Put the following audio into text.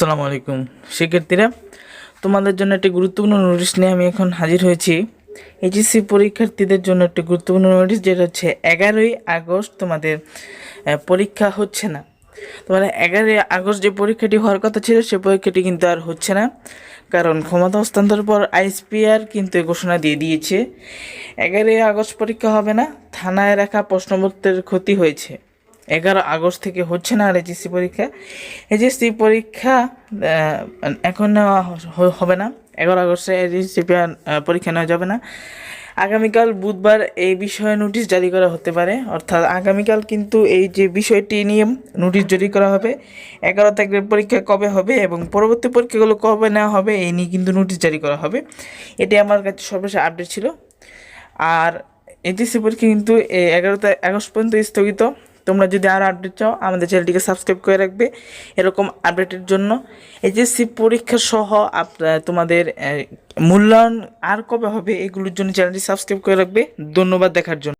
আসসালামু আলাইকুম। শিক্ষার্থীরা, তোমাদের জন্য একটি গুরুত্বপূর্ণ নোটিশ নিয়ে আমি এখন হাজির হয়েছি। এইচএসসি পরীক্ষার্থীদের জন্য একটি গুরুত্বপূর্ণ নোটিশ যেটা হচ্ছে এগারোই আগস্ট তোমাদের পরীক্ষা হচ্ছে না। তোমার এগারোই আগস্ট যে পরীক্ষাটি হওয়ার কথা ছিল, সে পরীক্ষাটি কিন্তু আর হচ্ছে না। কারণ ক্ষমতা হস্তান্তরের পর আইএসপিআর কিন্তু ঘোষণা দিয়ে দিয়েছে। এগারোই আগস্ট পরীক্ষা হবে না, থানায় রাখা প্রশ্নপত্রের ক্ষতি হয়েছে। এগারো আগস্ট থেকে হচ্ছে না আর এইচএসসি পরীক্ষা। এইচএসসি পরীক্ষা এখন নেওয়া হবে না। এগারো আগস্টে এইচএসসি পরীক্ষা নেওয়া যাবে না। আগামীকাল বুধবার এই বিষয়ে নোটিশ জারি করা হতে পারে। অর্থাৎ আগামীকাল কিন্তু এই যে বিষয়টি নিয়ে নোটিশ জারি করা হবে, এগারো তারিখের পরীক্ষা কবে হবে এবং পরবর্তী পরীক্ষাগুলো কবে নেওয়া হবে এই নিয়ে কিন্তু নোটিশ জারি করা হবে। এটি আমার কাছে সর্বশেষ আপডেট ছিল। আর এইচএসসি পরীক্ষা কিন্তু এগারো আগস্ট পর্যন্ত স্থগিত। তোমরা যদি আরও আপডেট চাও, আমাদের চ্যানেলটিকে সাবস্ক্রাইব করে রাখবে এরকম আপডেটের জন্য। এইচএসসি পরীক্ষা সহ তোমাদের মূল্যায়ন আর কবে হবে এগুলোর জন্য চ্যানেলটি সাবস্ক্রাইব করে রাখবে। ধন্যবাদ দেখার জন্য।